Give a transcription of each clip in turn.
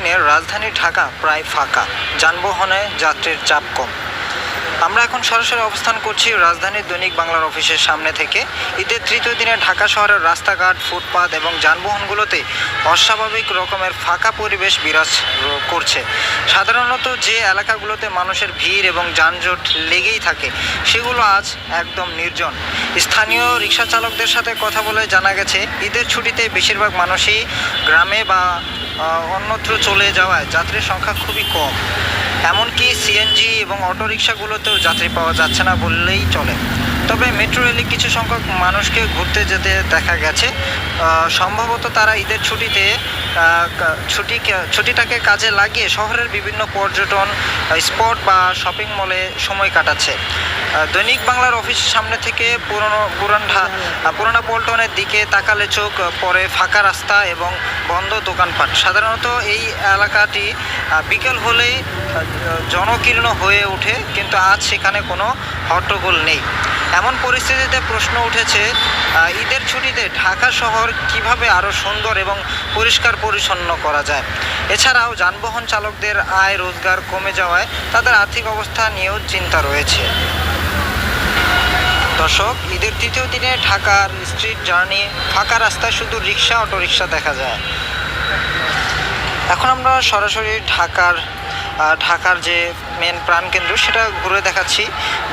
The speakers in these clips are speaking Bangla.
দিনে রাজধানী ঢাকা প্রায় ফাঁকা। যানবাহনে যাত্রীর চাপ কম। আমরা এখন সরাসরি অবস্থান করছি রাজধানীর দৈনিক বাংলার অফিসের সামনে থেকে। ঈদের তৃতীয় দিনে ঢাকা শহরের রাস্তাঘাট, ফুটপাত এবং যানবাহনগুলোতে অস্বাভাবিক রকমের ফাঁকা পরিবেশ বিরাজ করছে। সাধারণত যে এলাকাগুলোতে মানুষের ভিড় এবং যানজট লেগেই থাকে, সেগুলো আজ একদম নির্জন। স্থানীয় রিক্সা চালকদের সাথে কথা বলে জানা গেছে, ঈদের ছুটিতে বেশিরভাগ মানুষই গ্রামে বা অন্যত্র চলে যাওয়ায় যাত্রীর সংখ্যা খুবই কম। এমনকি সিএনজি এবং অটোরিকশাগুলোতেও যাত্রী পাওয়া যাচ্ছে না বললেই চলে। তবে মেট্রো রেলে কিছু সংখ্যক মানুষকে ঘুরতে যেতে দেখা গেছে। সম্ভবত তারা ঈদের ছুটিতে ছুটি ছুটিটাকে কাজে লাগিয়ে শহরের বিভিন্ন পর্যটন স্পট বা শপিং মলে সময় কাটাচ্ছে। দৈনিক বাংলার অফিসের সামনে থেকে পুরনো পুরান ঢা- আহ, পুরানা পল্টনের দিকে তাকালে চোখ পরে ফাঁকা রাস্তা এবং বন্ধ দোকানপাট। সাধারণত এই এলাকাটি বিকেল হলেই জনকীর্ণ হয়ে ওঠে কিন্তু আজ সেখানে কোনো হট্টগোল নেই। এমন পরিস্থিতিতে প্রশ্ন উঠেছে ঈদের ছুটিতে ঢাকা শহর কীভাবে আরও সুন্দর এবং পরিষ্কার পরিচ্ছন্ন করা যায়? এছাড়াও যানবাহন চালকদের আয় রোজগার কমে যাওয়ায় তাদের আর্থিক অবস্থা নিয়েও চিন্তা রয়েছে। দর্শক, ঈদের তৃতীয় দিনে ঢাকার স্ট্রিট জার্নি ফাঁকা রাস্তায় শুধু রিক্সা অটোরিকশা দেখা যায়। এখন আমরা সরাসরি ঢাকার ঢাকার যে মেন প্রাণকেন্দ্র, সেটা ঘুরে দেখাচ্ছি।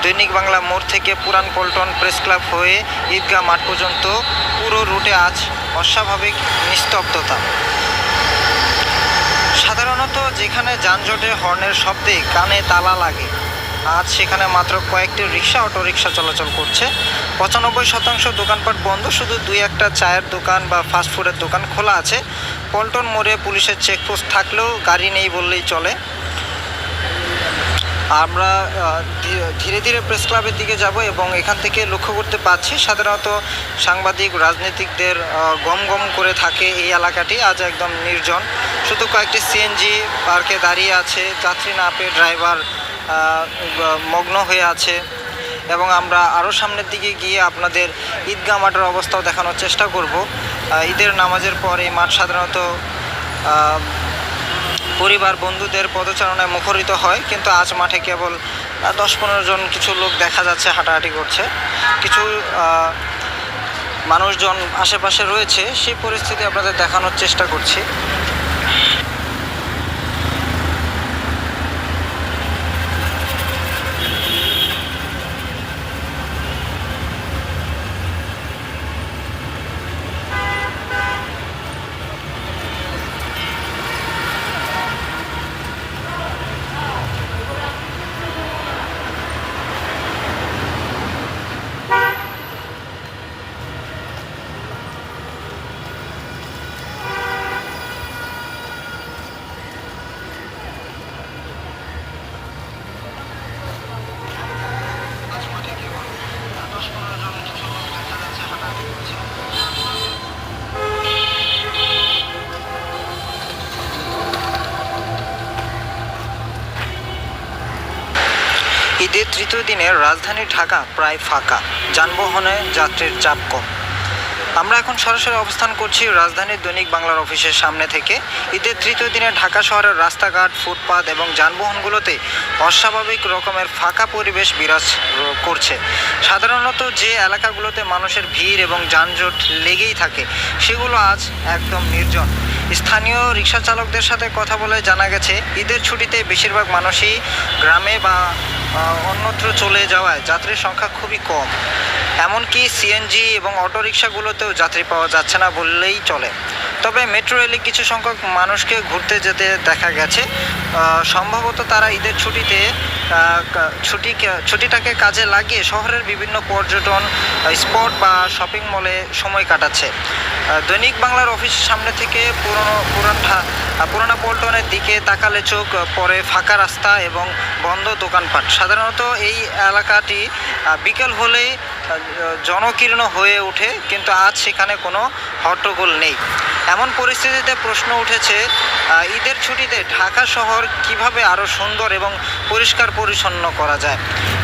দৈনিক বাংলা মোড় থেকে পুরান পল্টন প্রেস ক্লাব হয়ে ঈদগাহ মাঠ পর্যন্ত পুরো রুটে আজ অস্বাভাবিক নিস্তব্ধতা। সাধারণত যেখানে যানজটে হর্নের শব্দে কানে তালা লাগে, আজ সেখানে মাত্র কয়েকটি রিক্সা অটো রিক্সা চলাচল করছে। পঁচানব্বই শতাংশ দোকানপাট বন্ধ, শুধু দুই একটা চায়ের দোকান বা ফাস্টফুডের দোকান খোলা আছে। পল্টন মোড়ে পুলিশের চেকপোস্ট থাকলেও গাড়ি নেই বললেই চলে। আমরা ধীরে ধীরে প্রেস ক্লাবের দিকে যাব এবং এখান থেকে লক্ষ্য করতে পাচ্ছি সাধারণত সাংবাদিক, রাজনীতিকদের গম গম করে থাকে এই এলাকাটি। আজ একদম নির্জন। শুধু কয়েকটি সিএনজি পার্কে দাঁড়িয়ে আছে। যাত্রী না পেয়ে ড্রাইভার মগ্ন হয়ে আছে। এবং আমরা আরও সামনের দিকে গিয়ে আপনাদের ঈদগাহ মাঠের অবস্থাও দেখানোর চেষ্টা করব। ঈদের নামাজের পর এই মাঠ সাধারণত পরিবার বন্ধুদের পদচারণায় মুখরিত হয়, কিন্তু আজ মাঠে কেবল দশ পনেরো জন কিছু লোক দেখা যাচ্ছে, হাঁটাহাঁটি করছে। কিছু মানুষজন আশেপাশে রয়েছে, সেই পরিস্থিতি আপনাদের দেখানোর চেষ্টা করছি ঈদের তৃতীয় দিনে রাজধানী ঢাকা প্রায় ফাঁকা। যানবাহনে যাত্রীর চাপ কম। আমরা এখন সরাসরি অবস্থান করছি রাজধানীর দৈনিক বাংলার অফিসের সামনে থেকে। ঈদের তৃতীয় দিনে ঢাকা শহরের রাস্তাঘাট, ফুটপাত এবং যানবাহনগুলোতে অস্বাভাবিক রকমের ফাঁকা পরিবেশ বিরাজ করছে। সাধারণত যে এলাকাগুলোতে মানুষের ভিড় এবং যানজট লেগেই থাকে, সেগুলো আজ একদম নির্জন। স্থানীয় রিক্সা চালকদের সাথে কথা বলে জানা গেছে, ঈদের ছুটিতে বেশিরভাগ মানুষই গ্রামে বা অন্যত্র চলে যাওয়ায় যাত্রীর সংখ্যা খুবই কম। এমনকি সিএনজি এবং অটোরিকশাগুলোতেও যাত্রী পাওয়া যাচ্ছে না বললেই চলে। তবে মেট্রো রেলে কিছু সংখ্যক মানুষকে ঘুরতে যেতে দেখা গেছে। সম্ভবত তারা ঈদের ছুটিতে ছুটি ছুটিটাকে কাজে লাগিয়ে শহরের বিভিন্ন পর্যটন স্পট বা শপিং মলে সময় কাটাচ্ছে। দৈনিক বাংলার অফিসের সামনে থেকে পুরনো পুরান পুরানা পল্টনের দিকে তাকালে চোখ পরে ফাঁকা রাস্তা এবং বন্ধ দোকানপাট। সাধারণত এই এলাকাটি বিকেল হলেই জনকীর্ণ হয়ে ওঠে, কিন্তু আজ সেখানে কোনো হট্টগোল নেই। এমন পরিস্থিতিতে প্রশ্ন উঠেছে ঈদের ছুটিতে ঢাকা শহর কীভাবে আরও সুন্দর এবং পরিষ্কার পরিচ্ছন্ন করা যায়?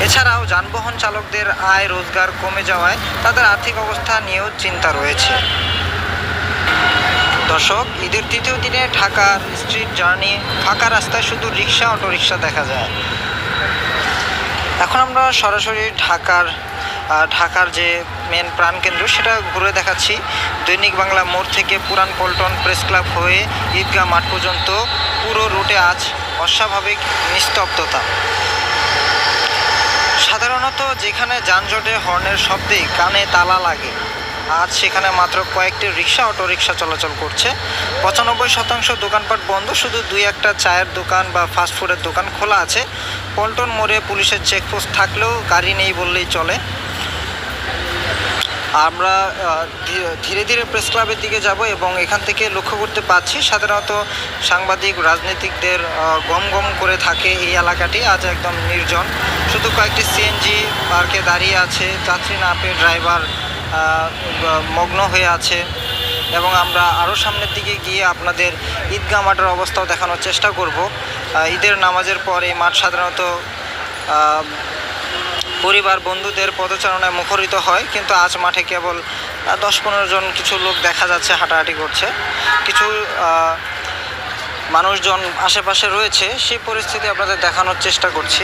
এছাড়াও যানবাহন চালকদের আয় রোজগার কমে যাওয়ায় তাদের আর্থিক অবস্থা নিয়েও চিন্তা রয়েছে। দর্শক, ঈদের তৃতীয় দিনে ঢাকার স্ট্রিট জার্নি ফাঁকা রাস্তায় শুধু রিক্সা, অটোরিক্সা দেখা যায়। এখন আমরা সরাসরি ঢাকার ঢাকার যে মেন প্রাণকেন্দ্র, সেটা ঘুরে দেখাচ্ছি। দৈনিক বাংলা মোড় থেকে পুরান পল্টন প্রেস ক্লাব হয়ে ঈদগাহ মাঠ পর্যন্ত পুরো রুটে আজ অস্বাভাবিক নিস্তব্ধতা। সাধারণত যেখানে যানজটে হর্নের শব্দে কানে তালা লাগে আজ সেখানে মাত্র কয়েকটি রিক্সা অটো রিক্সা চলাচল করছে। পঁচানব্বই শতাংশ দোকানপাট বন্ধ, শুধু দুই একটা চায়ের দোকান বা ফাস্টফুডের দোকান খোলা আছে। পল্টন মোড়ে পুলিশের চেকপোস্ট থাকলেও গাড়ি নেই বললেই চলে। আমরা ধীরে ধীরে প্রেস ক্লাবের দিকে যাব এবং এখান থেকে লক্ষ্য করতে পাচ্ছি, সাধারণত সাংবাদিক, রাজনীতিকদের গম গম করে থাকে এই এলাকাটি। আজ একদম নির্জন। শুধু কয়েকটি সিএনজি পার্কে দাঁড়িয়ে আছে। যাত্রী না পেয়ে ড্রাইভার মগ্ন হয়ে আছে এবং আমরা আরও সামনের দিকে গিয়ে আপনাদের ঈদগাহ মাঠের অবস্থাও দেখানোর চেষ্টা করব। ঈদের নামাজের পর এই মাঠ সাধারণত পরিবার বন্ধুদের পদচারণায় মুখরিত হয়, কিন্তু আজ মাঠে কেবল দশ পনেরো জন কিছু লোক দেখা যাচ্ছে, হাঁটাহাঁটি করছে। কিছু মানুষজন আশেপাশে রয়েছে, সেই পরিস্থিতি আপনাদের দেখানোর চেষ্টা করছি।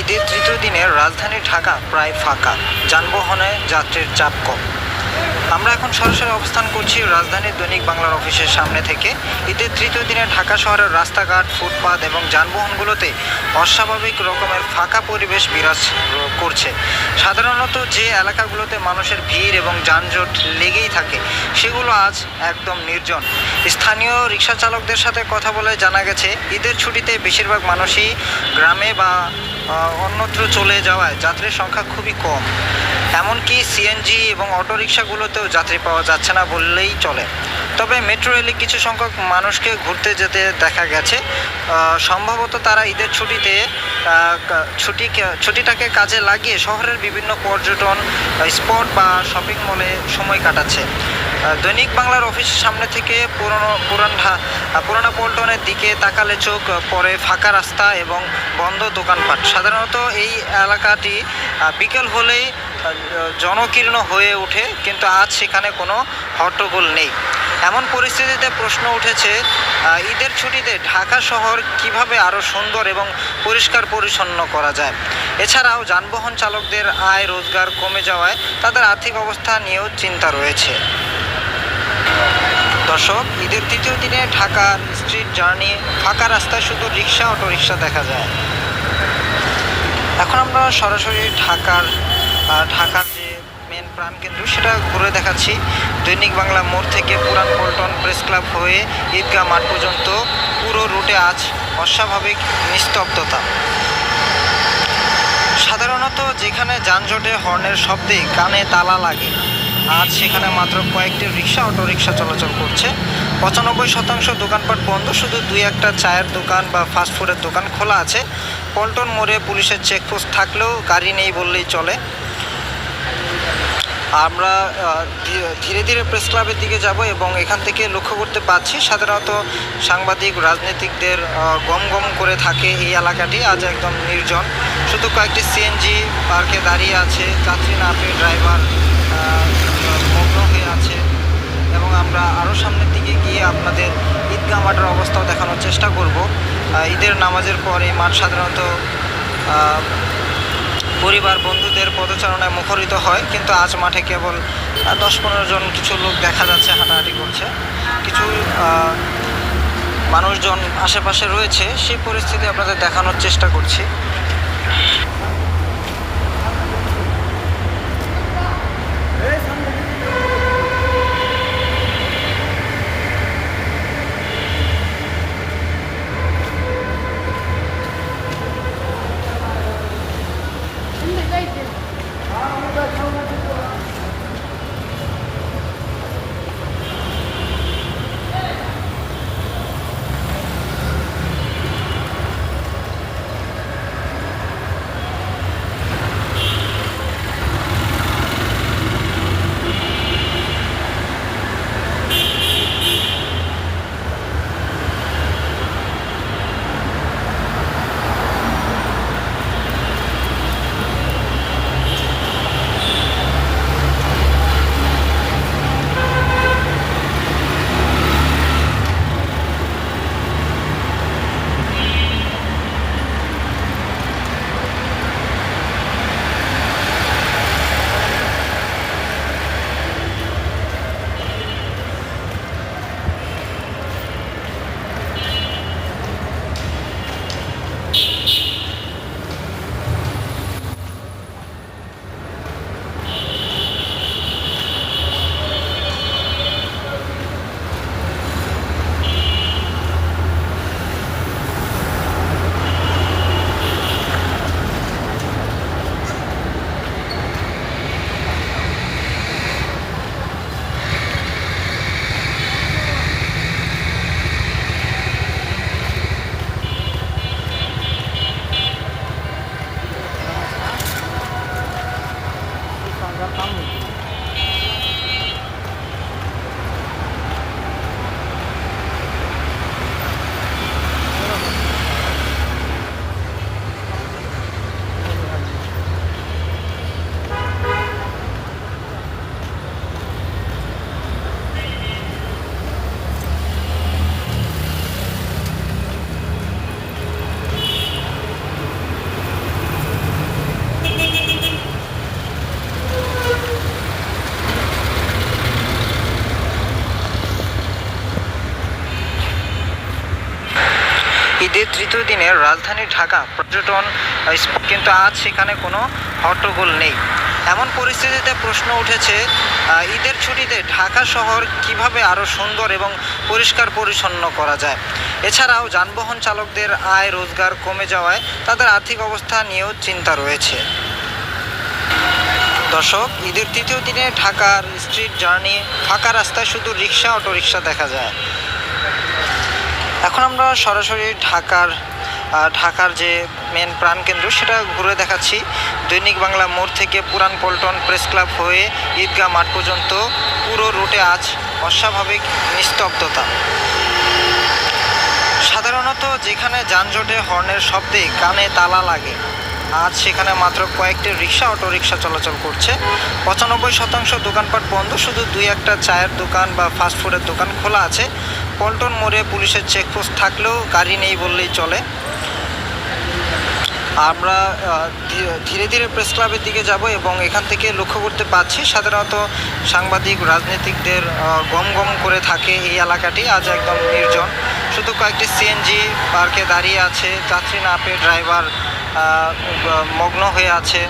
ঈদের তৃতীয় দিনে রাজধানী ঢাকা প্রায় ফাঁকা। যানবাহনে যাত্রীর চাপ কম। আমরা এখন সরাসরি অবস্থান করছি রাজধানীর দৈনিক বাংলার অফিসের সামনে থেকে। ঈদের তৃতীয় দিনে ঢাকা শহরের রাস্তাঘাট, ফুটপাত এবং যানবাহনগুলোতে অস্বাভাবিক রকমের ফাঁকা পরিবেশ বিরাজ করছে। সাধারণত যে এলাকাগুলোতে মানুষের ভিড় এবং যানজট লেগেই থাকে, সেগুলো আজ একদম নির্জন। স্থানীয় রিক্সা চালকদের সাথে কথা বলে জানা গেছে, ঈদের ছুটিতে বেশিরভাগ মানুষই গ্রামে বা অন্যত্র চলে যাওয়ায় যাত্রীর সংখ্যা খুবই কম। এমনকি সিএনজি এবং অটোরিকশাগুলোতেও যাত্রী পাওয়া যাচ্ছে না বললেই চলে। তবে মেট্রো রেলে কিছু সংখ্যক মানুষকে ঘুরতে যেতে দেখা গেছে। সম্ভবত তারা ঈদের ছুটিতে ছুটি ছুটিটাকে কাজে লাগিয়ে শহরের বিভিন্ন পর্যটন স্পট বা শপিং মলে সময় কাটাচ্ছে। দৈনিক বাংলার অফিসের সামনে থেকে পুরনো পুরান পুরানা পল্টনের দিকে তাকালে চোখ পরে ফাঁকা রাস্তা এবং বন্ধ দোকানপাট। সাধারণত এই এলাকাটি বিকেল হলেই জনকীর্ণ হয়ে ওঠে, কিন্তু আজ সেখানে কোনো হট্টগোল নেই। এমন পরিস্থিতিতে প্রশ্ন উঠেছে ঈদের ছুটিতে ঢাকা শহর কীভাবে আরও সুন্দর এবং পরিষ্কার পরিচ্ছন্ন করা যায়? এছাড়াও যানবাহন চালকদের আয় রোজগার কমে যাওয়ায় তাদের আর্থিক অবস্থা নিয়েও চিন্তা রয়েছে। দর্শক, ঈদের তৃতীয় দিনে ঢাকার স্ট্রিট জার্নি ফাঁকা রাস্তায় শুধু রিক্সা অটো রিক্সা দেখা যায়। এখন আমরা সরাসরি ঢাকার ঢাকার যে মেন প্রাণকেন্দ্র, সেটা ঘুরে দেখাচ্ছি। দৈনিক বাংলা মোড় থেকে পুরান পল্টন প্রেস ক্লাব হয়ে ঈদগাহ মাঠ পর্যন্ত পুরো রুটে আজ অস্বাভাবিক নিস্তব্ধতা। সাধারণত যেখানে যানজটে হর্নের শব্দে কানে তালা লাগে। আজ সেখানে মাত্র কয়েকটি রিক্সা অটো রিক্সা চলাচল করছে। পঁচানব্বই শতাংশ দোকানপাট বন্ধ, শুধু দুই একটা চায়ের দোকান বা ফাস্টফুডের দোকান খোলা আছে। পল্টন মোড়ে পুলিশের চেকপোস্ট থাকলেও গাড়ি নেই বললেই চলে। আমরা ধীরে ধীরে প্রেস ক্লাবের দিকে যাব এবং এখান থেকে লক্ষ্য করতে পাচ্ছি সাধারণত সাংবাদিক, রাজনীতিকদের গম গম করে থাকে এই এলাকাটি। আজ একদম নির্জন। শুধু কয়েকটি সিএনজি পার্কে দাঁড়িয়ে আছে। যাত্রী না পেয়ে ড্রাইভার এবং আমরা আরও সামনের দিকে গিয়ে আপনাদের ঈদগাহ মাঠের অবস্থাও দেখানোর চেষ্টা করব। ঈদের নামাজের পর এই মাঠ সাধারণত পরিবার বন্ধুদের পদচারণায় মুখরিত হয়, কিন্তু আজ মাঠে কেবল দশ পনেরো জন কিছু লোক দেখা যাচ্ছে, হাঁটাহাঁটি করছে। কিছু মানুষজন আশেপাশে রয়েছে, সেই পরিস্থিতি আপনাদের দেখানোর চেষ্টা করছি। ঈদের তৃতীয় দিনে রাজধানী ঢাকা পর্যটন কিন্তু আজ সেখানে কোনো হট্টগোল নেই। এমন পরিস্থিতিতে প্রশ্ন উঠেছে ঈদের ছুটিতে ঢাকা শহর কীভাবে আরও সুন্দর এবং পরিষ্কার পরিচ্ছন্ন করা যায়? এছাড়াও যানবাহন চালকদের আয় রোজগার কমে যাওয়ায় তাদের আর্থিক অবস্থা নিয়েও চিন্তা রয়েছে। দর্শক, ঈদের তৃতীয় দিনে ঢাকার স্ট্রিট জার্নি ফাঁকা রাস্তায় শুধু রিক্সা অটো রিক্সা দেখা যায়। এখন আমরা সরাসরি ঢাকার ঢাকার যে মেন প্রাণকেন্দ্র সেটা ঘুরে দেখাচ্ছি। দৈনিক বাংলা মোড় থেকে পুরান পল্টন প্রেস ক্লাব হয়ে ঈদগাহ মাঠ পর্যন্ত পুরো রুটে আজ অস্বাভাবিক নিস্তব্ধতা। সাধারণত যেখানে যানজটে হর্নের শব্দে কানে তালা লাগে আজ সেখানে মাত্র কয়েকটি রিক্সা অটো রিক্সা চলাচল করছে। পঁচানব্বই শতাংশ দোকানপাট বন্ধ, শুধু দুই একটা চায়ের দোকান বা ফাস্টফুডের দোকান খোলা আছে। পল্টন মোড়ে পুলিশের চেকপোস্ট থাকলেও গাড়ি নেই বললেই চলে। আমরা ধীরে ধীরে প্রেস ক্লাবের দিকে যাব এবং এখান থেকে লক্ষ্য করতে পাচ্ছি সাধারণত সাংবাদিক, রাজনীতিকদের গম গম করে থাকে এই এলাকাটি। আজ একদম নির্জন। শুধু কয়েকটি সিএনজি পার্কে দাঁড়িয়ে আছে। যাত্রী না পেয়ে ড্রাইভার মগ্ন হয়ে আছে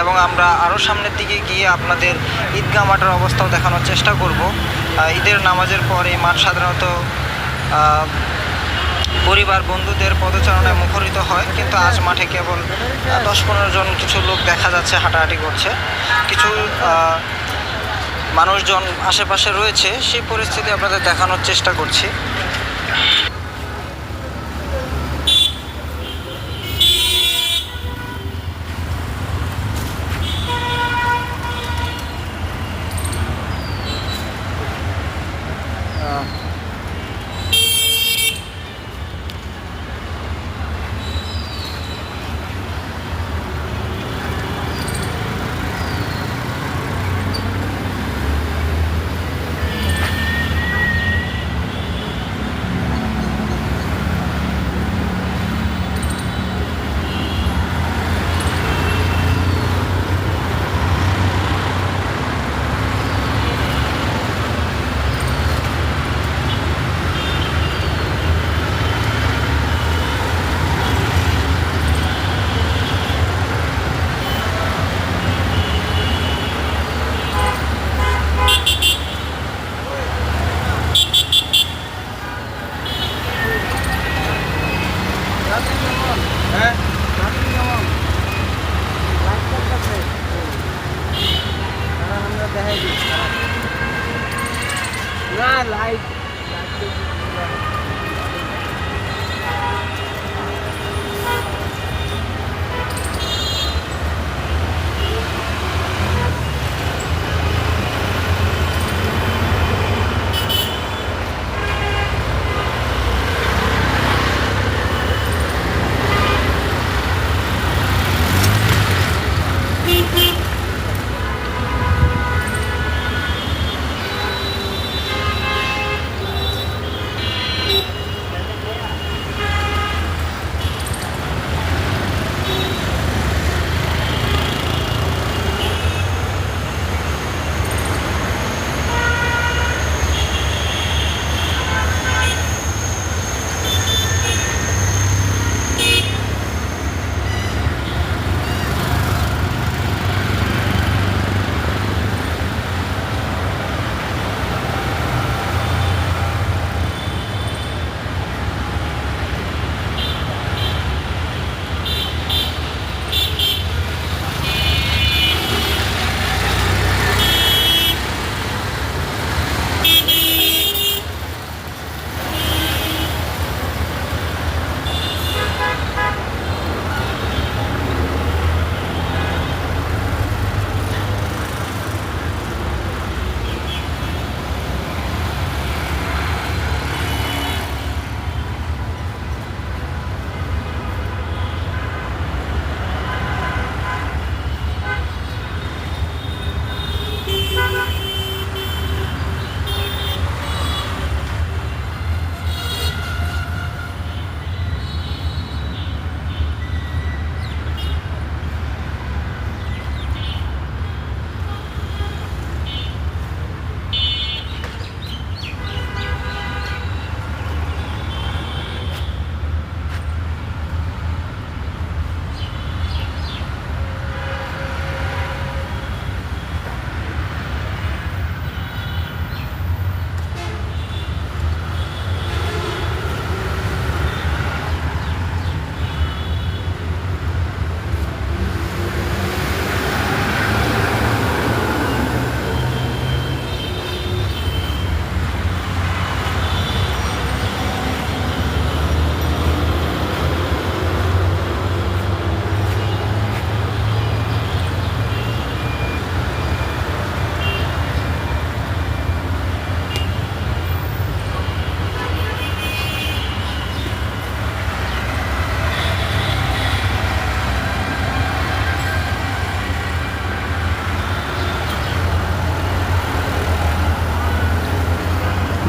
এবং আমরা আরও সামনের দিকে গিয়ে আপনাদের ঈদগাহ মাঠের অবস্থাও দেখানোর চেষ্টা করব। ঈদের নামাজের পর এই মাঠ সাধারণত পরিবার বন্ধুদের পদচারণায় মুখরিত হয়, কিন্তু আজ মাঠে কেবল দশ পনেরো জন কিছু লোক দেখা যাচ্ছে, হাঁটাহাঁটি করছে। কিছু মানুষজন আশেপাশে রয়েছে, সেই পরিস্থিতি আপনাদের দেখানোর চেষ্টা করছি।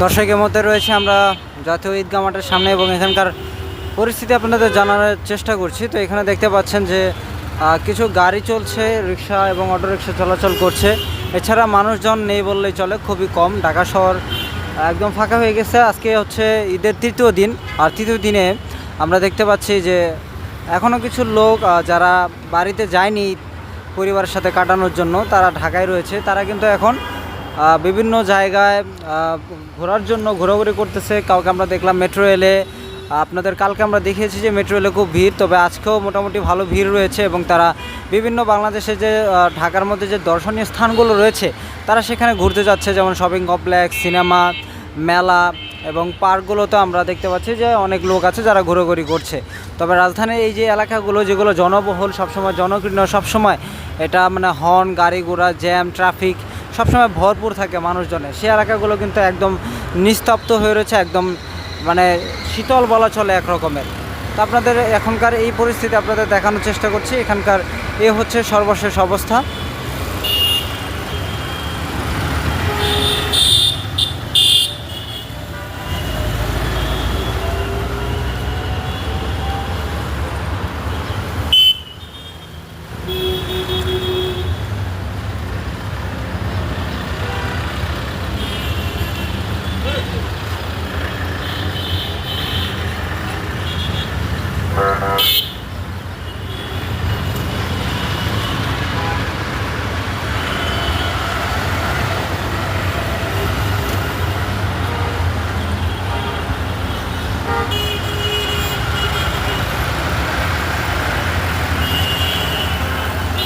দর্শকের মধ্যে রয়েছে আমরা জাতীয় ঈদগাহ মাঠের সামনে এবং এখানকার পরিস্থিতি আপনাদের জানানোর চেষ্টা করছি। তো এখানে দেখতে পাচ্ছেন যে কিছু গাড়ি চলছে, রিক্সা এবং অটোরিক্সা চলাচল করছে। এছাড়া মানুষজন নেই বললেই চলে, খুবই কম। ঢাকা শহর একদম ফাঁকা হয়ে গেছে। আজকে হচ্ছে ঈদের তৃতীয় দিন। আর তৃতীয় দিনে আমরা দেখতে পাচ্ছি যে এখনও কিছু লোক যারা বাড়িতে যায়নি পরিবারের সাথে কাটানোর জন্য, তারা ঢাকায় রয়েছে। তারা কিন্তু এখন বিভিন্ন জায়গায় ঘোরার জন্য ঘোরাঘুরি করতেছে। কাউকে আমরা দেখলাম মেট্রো এলে আপনাদের কালকে আমরা দেখিয়েছি যে মেট্রো এলে খুব ভিড়, তবে আজকেও মোটামুটি ভালো ভিড় রয়েছে এবং তারা বিভিন্ন বাংলাদেশে যে ঢাকার মধ্যে যে দর্শনীয় স্থানগুলো রয়েছে, তারা সেখানে ঘুরতে যাচ্ছে, যেমন শপিং কমপ্লেক্স সিনেমা মেলা এবং পার্কগুলোতে আমরা দেখতে পাচ্ছি যে অনেক লোক আছে যারা ঘোরাঘুরি করছে। তবে রাজধানীর এই যে এলাকাগুলো, যেগুলো জনবহুল, সবসময় জনকীর্ণ, সবসময় এটা মানে হর্ন, গাড়ি ঘোড়া জ্যাম ট্রাফিক সবসময় ভরপুর থাকে মানুষজনে। সে এলাকাগুলো কিন্তু একদম নিস্তব্ধ হয়ে রয়েছে, একদম মানে শীতল বলা চলে একরকমের। তো আপনাদের এখনকার এই পরিস্থিতি আপনাদের দেখানোর চেষ্টা করছি। এখানকার এ হচ্ছে সর্বশেষ অবস্থা।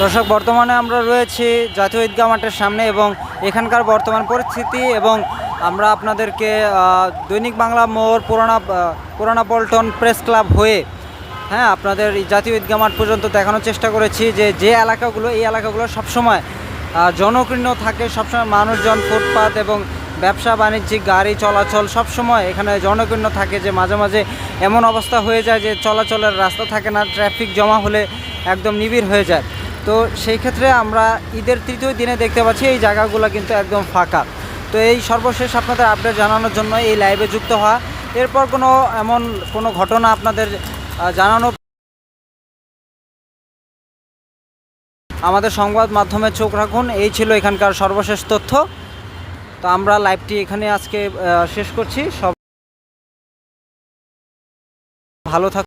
দর্শক, বর্তমানে আমরা রয়েছি জাতীয় ঈদগাহ মাঠের সামনে এবং এখানকার বর্তমান পরিস্থিতি এবং আমরা আপনাদেরকে দৈনিক বাংলা মোড়, পুরানা পুরানা পল্টন প্রেস ক্লাব হয়ে হ্যাঁ আপনাদের জাতীয় ঈদগাহ মাঠ পর্যন্ত দেখানোর চেষ্টা করেছি যে যে এলাকাগুলো, এই এলাকাগুলো সবসময় জনকীর্ণ থাকে, সবসময় মানুষজন ফুটপাত এবং ব্যবসা, বাণিজ্যিক, গাড়ি চলাচল সবসময় এখানে জনকীর্ণ থাকে যে মাঝে মাঝে এমন অবস্থা হয়ে যায় যে চলাচলের রাস্তা থাকে না, ট্রাফিক জমা হলে একদম নিবিড় হয়ে যায়। তো সেই ক্ষেত্রে আমরা ঈদের তৃতীয় দিনে দেখতে পাচ্ছি এই জায়গাগুলো কিন্তু একদম ফাঁকা। তো এই সর্বশেষ আপনাদের আপডেট জানানোর জন্য এই লাইভে যুক্ত হওয়া। এরপর কোনো এমন কোনো ঘটনা আপনাদের জানানো আমাদের সংবাদ মাধ্যমে চোখ রাখুন। এই ছিল এখানকার সর্বশেষ তথ্য। তো আমরা লাইভটি এখানে আজকে শেষ করছি। সব ভালো থাকুন।